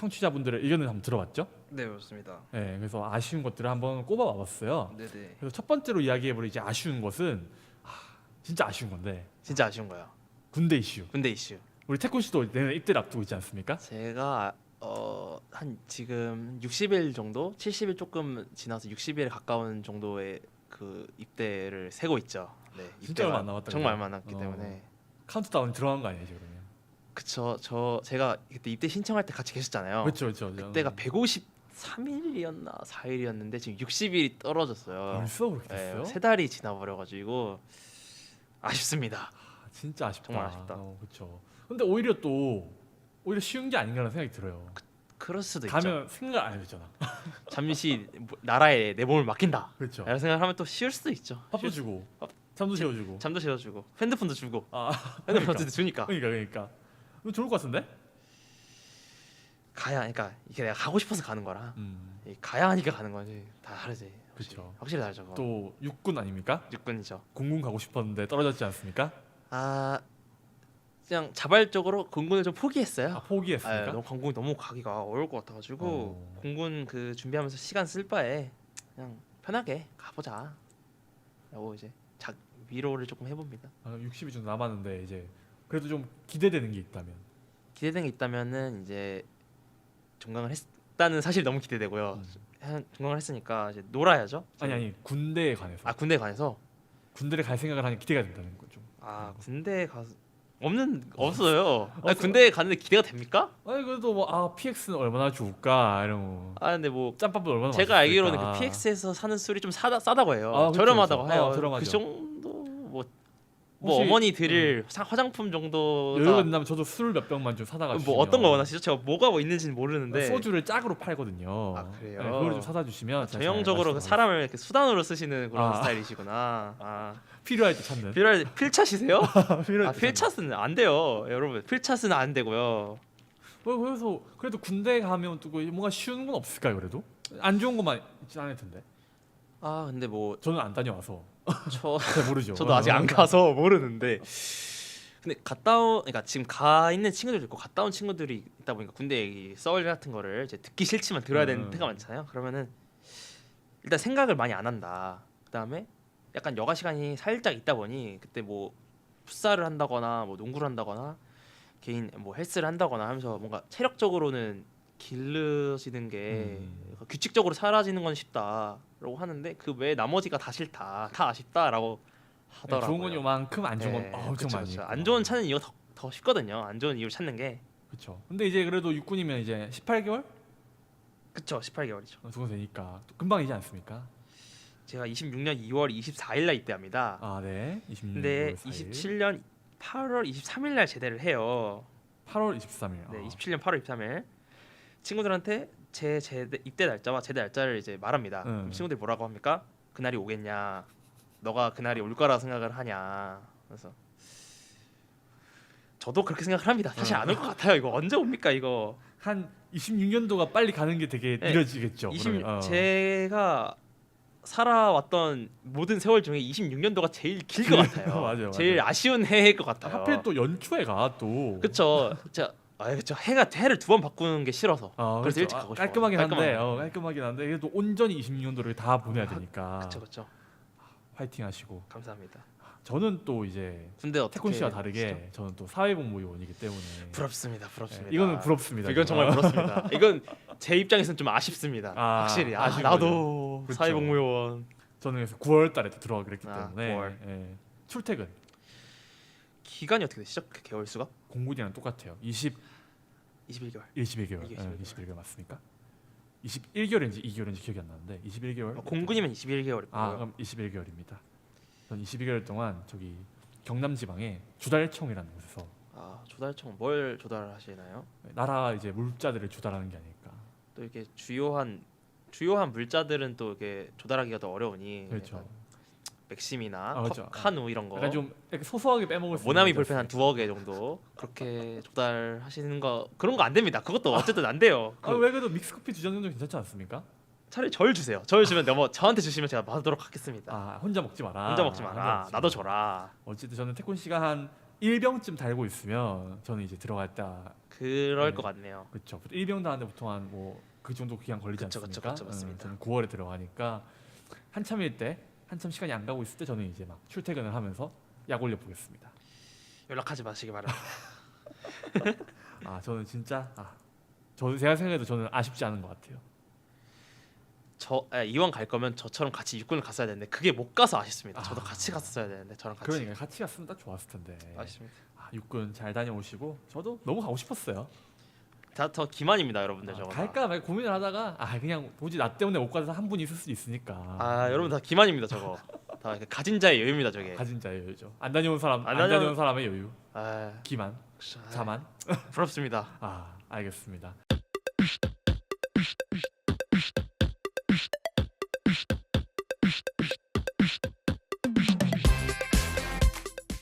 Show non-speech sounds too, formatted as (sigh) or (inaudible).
청취자분들의 의견을 한번 들어봤죠. 네 그렇습니다. 네, 그래서 아쉬운 것들을 한번 꼽아봤어요. 네네. 그래서 첫 번째로 이야기해볼 이제 아쉬운 것은 아, 진짜 아쉬운 건데 진짜 아쉬운 거예요. 군대 이슈. 군대 이슈. 우리 태권 씨도 내년 입대를 앞두고 있지 않습니까? 제가 어, 한 지금 60일 정도, 70일 조금 지나서 60일에 가까운 정도의 그 입대를 세고 있죠. 네, 진짜 입대가 얼마 안 남았다, 정말? 얼마 안 남았기 어. 때문에 카운트다운 들어간 거 아니에요 그러면? 그쵸. 저 제가 그때 입대 신청할 때 같이 계셨잖아요. 그렇죠, 그렇죠. 그때가 153일이었나 4일이었는데 지금 60일이 떨어졌어요. 벌써 그렇게 네, 됐어요? 세 달이 지나버려가지고 아쉽습니다. 아, 진짜 아쉽다. 정말 아쉽다. 어, 그렇죠. 근데 오히려 또 오히려 쉬운 게 아닌가라는 생각이 들어요. 그럴 수도 있죠. 가면 생각 안 해도 되잖아. (laughs) 잠시 뭐- 나라에 내 몸을 맡긴다. 그렇죠. 이런 생각하면 또 쉬울 수도 있죠. 밥도 쉴- 주고 밥- 잠도 재워주고. 잠도 재워주고 핸드폰도 주고 아 핸드폰 그러니까. 주니까 그러니까 그러니까. 이거 좋을 것 같은데? 가야 그러니까 이게 내가 가고 싶어서 가는 거라 음. 이 가야 하니까 가는 거지 다 다르지. 확실히. 그쵸. 확실히 다르죠. 그거. 또 육군 아닙니까? 육군이죠. 공군 가고 싶었는데 떨어졌지 않습니까? 아 그냥 자발적으로 공군을 좀 포기했어요. 아, 포기했습니까? 아, 너무 공군 너무 가기가 어려울 것 같아가지고 어. 공군 그 준비하면서 시간 쓸 바에 그냥 편하게 가보자. 라고 이제 자, 위로를 조금 해봅니다. 아, 60이 좀 남았는데 이제 그래도 좀 기대되는 게 있다면. 기대된 게 있다면은 이제 종강을 했다는 사실 너무 기대되고요. 음. 한- 종강을 했으니까 이제 놀아야죠. 아니 아니 군대에 관해서. 아 군대 에 관해서 군대를 갈 생각을 하니 기대가 된다는 거죠. 아 군대에 가서 없는 없어요. 없어. 군대에 가는데 기대가 됩니까? 아니 그래도 뭐아 PX는 얼마나 줄까 이런 거. 아 근데 뭐 짬밥도 얼마나 제가 맛있을까. 알기로는 그 PX에서 사는 술이 좀 사다 싸다고 해요. 아, 그쵸, 저렴하다고 그쵸. 해요. 어, 저렴하죠. 그 정도 뭐, 뭐 혹시- 음. 어머니 드릴 사- 화장품 정도 여유가 된다면 저도 술 몇 병만 좀 사다가 뭐 주시면 어떤 거 원하시죠? 제가 뭐가 뭐 있는지는 모르는데 소주를 짝으로 팔거든요. 아, 그래요? 네, 그걸 좀 사다 주시면 제가 전형적으로 그잘 사람을 이렇게 수단으로 쓰시는 그런 아. 스타일이시구나. 아, 필요할 때 찾는. 필요할 필차시세요? (laughs) 필요할 아, 때. 필차스는 안 돼요, 여러분. 필차스는 안 되고요. 뭐, 그래서 그래도 군대 가면 또 뭔가 쉬운 건 없을까요? 그래도 안 좋은 것만 있진 않을 텐데. 아 근데 뭐 저는 안 다녀와서 저 (laughs) 잘 모르죠. 저도 아직 안 가서 모르는데. 근데 갔다 온 그러니까 지금 가 있는 친구들도 있고 갔다 온 친구들이 있다 보니까 군대 얘기 썰 같은 거를 이제 듣기 싫지만 들어야 되는 음. 때가 많잖아요. 그러면은 일단 생각을 많이 안 한다. 그다음에 약간 여가 시간이 살짝 있다 보니 그때 뭐 풋살을 한다거나 뭐 농구를 한다거나 개인 뭐 헬스를 한다거나 하면서 뭔가 체력적으로는 길러지는 게 음. 규칙적으로 사라지는 건 쉽다라고 하는데 그 외에 나머지가 다 싫다, 다 아쉽다라고 하더라고요. 네, 좋은 건 요만큼 안 좋은 네, 건 엄청 그쵸, 많이. 그쵸. 안 좋은 찾는 이유가 더, 더 쉽거든요. 안 좋은 이유를 찾는 게 그렇죠. 근데 이제 그래도 육군이면 이제 18개월 그쵸 18개월이죠. 정도 되니까 또 금방이지 않습니까? 제가 26년 2월 24일 날 입대합니다. 아 네. 26년 근데 6월 4일. 27년 8월 23일 날 제대를 해요. 8월 23일. 네, 아. 27년 8월 23일 친구들한테 제 제대, 입대 날짜와 제대 날짜를 이제 말합니다. 음. 그럼 친구들이 뭐라고 합니까? 그날이 오겠냐? 너가 그날이 올 거라 생각을 하냐? 그래서 저도 그렇게 생각을 합니다. 사실 어. 안올 것 같아요. 이거 언제 옵니까 이거? 한 26년도가 빨리 가는 게 되게 네. 느려지겠죠. 20 그러면. 어. 제가 살아왔던 모든 세월 중에 26년도가 제일 길 것 같아요. (laughs) 맞아요, 제일 맞아요. 아쉬운 해일 것 같아요. 하필 또 연초에 가 또. 그쵸. 자, 아 그쵸. 해가 해를 두 번 바꾸는 게 싫어서. 아, 그래서 그렇죠. 일찍 아, 가고 싶어요. 깔끔하긴 한데. 어, 깔끔하긴 한데 그래도 온전히 26년도를 다 보내야 되니까. 그쵸 그쵸. 화이팅 하시고. 감사합니다. 저는 또 이제 군대 어떻게 태권 씨와? 다르게 저는 또 사회복무 요원이기 때문에 부럽습니다. 부럽습니다. 네, 이거는 부럽습니다. 이건 정말 부럽습니다. (laughs) 이건 제 입장에서는 좀 아쉽습니다. 아, 확실히 아, 나도 그렇죠. 사회복무 요원 저는 그래서 9월달에 또 들어가기로 했기 아, 때문에 9월. 예. 출퇴근 기간이 어떻게 되시죠? 그 개월 수가? 공군이랑 똑같아요. 20 21개월. 21개월. 이게 예, 21개월. 21개월 맞습니까? 21개월인지 2개월인지 기억이 안 나는데 21개월. 어, 공군이면 21개월이고요. 아 그럼 21개월입니다. 전 22개월 동안 저기 경남 지방의 주달청이라는 곳에서 아 조달청 뭘 조달하시나요? 나라 이제 물자들을 조달하는 게 아닐까. 또 이렇게 주요한 주요한 물자들은 또 이렇게 조달하기가 더 어려우니 그렇죠. 약간 맥심이나 아, 그렇죠. 컵, 카누 이런 거 약간 좀 소소하게 빼먹을 수 모나미 있는 볼펜 한 두어 개 정도 그렇게 (laughs) 조달하시는 거 그런 거 안 됩니다. 그것도 어쨌든 안 돼요. 그, 아, 왜 그래도 믹스커피 두 잔 정도 괜찮지 않습니까? 차라리 절 주세요. 절 주면 넘어 저한테 주시면 제가 받도록 하겠습니다. 아 혼자 먹지 마라. 혼자 먹지 마라. 혼자 먹지 나도 마라. 줘라. 어쨌든 저는 태권 씨가 한 일병쯤 달고 있으면 저는 이제 들어갔다 그럴 네. 것 같네요. 그렇죠. 일병 다는데 보통 한 뭐 그 정도 기간 걸리지 그쵸, 그쵸, 않습니까? 그쵸, 맞습니다. 저는 9월에 들어가니까 한참일 때 한참 시간이 안 가고 있을 때 저는 이제 막 출퇴근을 하면서 약 올려 보겠습니다. 연락하지 마시기 바랍니다. (laughs) 아 저는 진짜 아저 제가 생각해도 저는 아쉽지 않은 것 같아요. 저 아, 이왕 갈 거면 저처럼 같이 육군을 갔어야 되는데 그게 못 가서 아쉽습니다. 저도 아. 같이 갔었어야 되는데 저랑 같이 그러니까 같이 갔으면 딱 좋았을 텐데. 아쉽습니다. 아, 육군 잘 다녀오시고 저도 너무 가고 싶었어요. 다더 기만입니다, 여러분들 아, 저거. 다. 갈까 말까 고민을 하다가 아 그냥 도저히 나 때문에 못 가서 한분 있을 수 있으니까. 아 여러분 다 기만입니다, 저거. 다 가진 자의 여유입니다, 저게. 가진 자의 여유죠. 안 다녀온 사람 안 안, 다녀온- 다녀온 사람의 여유. 아, 기만, 자, 자만. 부럽습니다. (laughs) 아 알겠습니다.